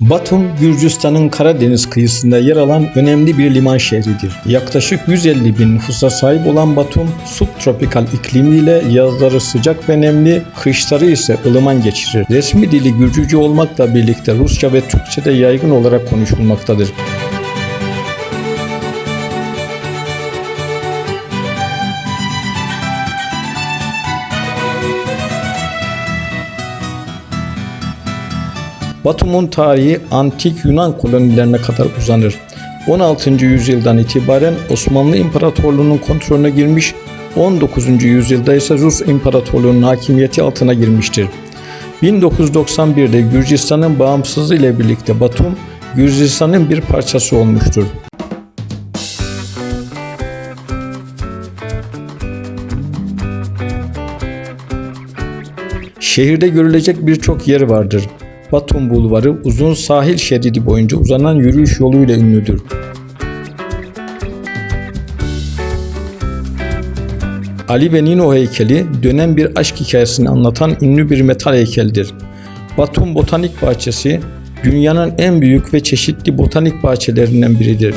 Batum, Gürcistan'ın Karadeniz kıyısında yer alan önemli bir liman şehridir. Yaklaşık 150 bin nüfusa sahip olan Batum, subtropikal iklimiyle yazları sıcak ve nemli, kışları ise ılıman geçirir. Resmi dili Gürcüce olmakla birlikte Rusça ve Türkçe de yaygın olarak konuşulmaktadır. Batum'un tarihi antik Yunan kolonilerine kadar uzanır. 16. yüzyıldan itibaren Osmanlı İmparatorluğu'nun kontrolüne girmiş, 19. yüzyılda ise Rus İmparatorluğu'nun hakimiyeti altına girmiştir. 1991'de Gürcistan'ın bağımsızlığı ile birlikte Batum, Gürcistan'ın bir parçası olmuştur. Şehirde görülecek birçok yer vardır. Batum Bulvarı uzun sahil şeridi boyunca uzanan yürüyüş yoluyla ünlüdür. Ali ve Nino heykeli dönem bir aşk hikayesini anlatan ünlü bir metal heykeldir. Batum Botanik Bahçesi dünyanın en büyük ve çeşitli botanik bahçelerinden biridir.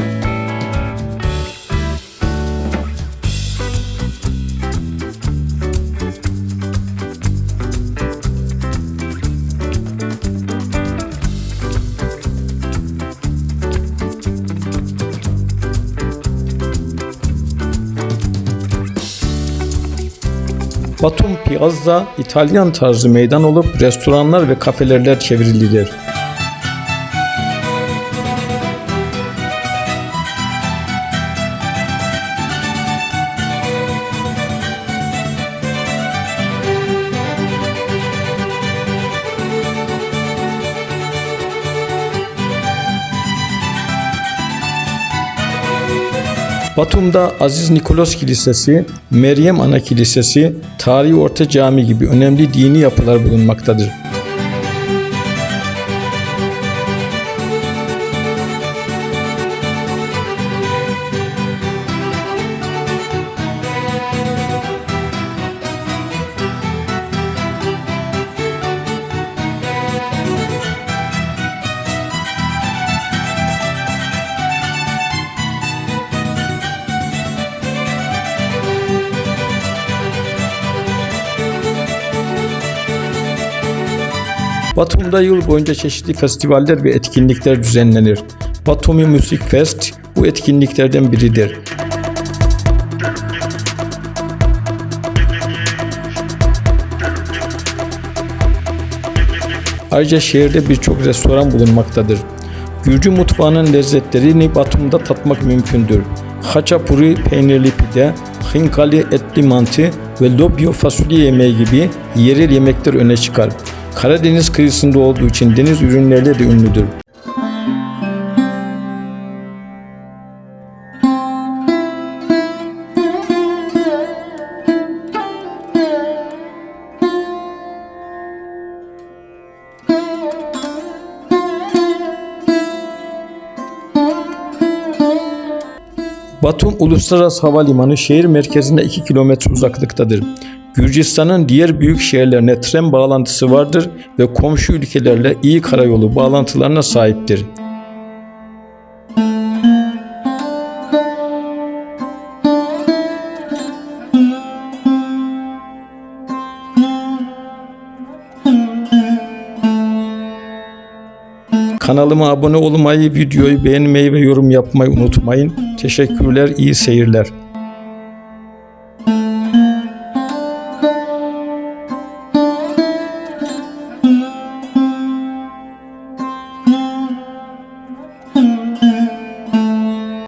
Batum Piazza İtalyan tarzı meydan olup restoranlar ve kafelerler çevrilidir. Batum'da Aziz Nikolos Kilisesi, Meryem Ana Kilisesi, Tarihi Orta Cami gibi önemli dini yapılar bulunmaktadır. Batum'da yıl boyunca çeşitli festivaller ve etkinlikler düzenlenir. Batumi Müzik Fest bu etkinliklerden biridir. Ayrıca şehirde birçok restoran bulunmaktadır. Gürcü mutfağının lezzetlerini Batum'da tatmak mümkündür. Haçapuri peynirli pide, hinkali etli mantı ve lobyo fasulye yemeği gibi yerel yemekler öne çıkar. Karadeniz kıyısında olduğu için deniz ürünleriyle de ünlüdür. Batum Uluslararası Havalimanı şehir merkezinde 2 kilometre uzaklıktadır. Gürcistan'ın diğer büyük şehirlerine tren bağlantısı vardır ve komşu ülkelerle iyi karayolu bağlantılarına sahiptir. Kanalıma abone olmayı, videoyu beğenmeyi ve yorum yapmayı unutmayın. Teşekkürler, iyi seyirler.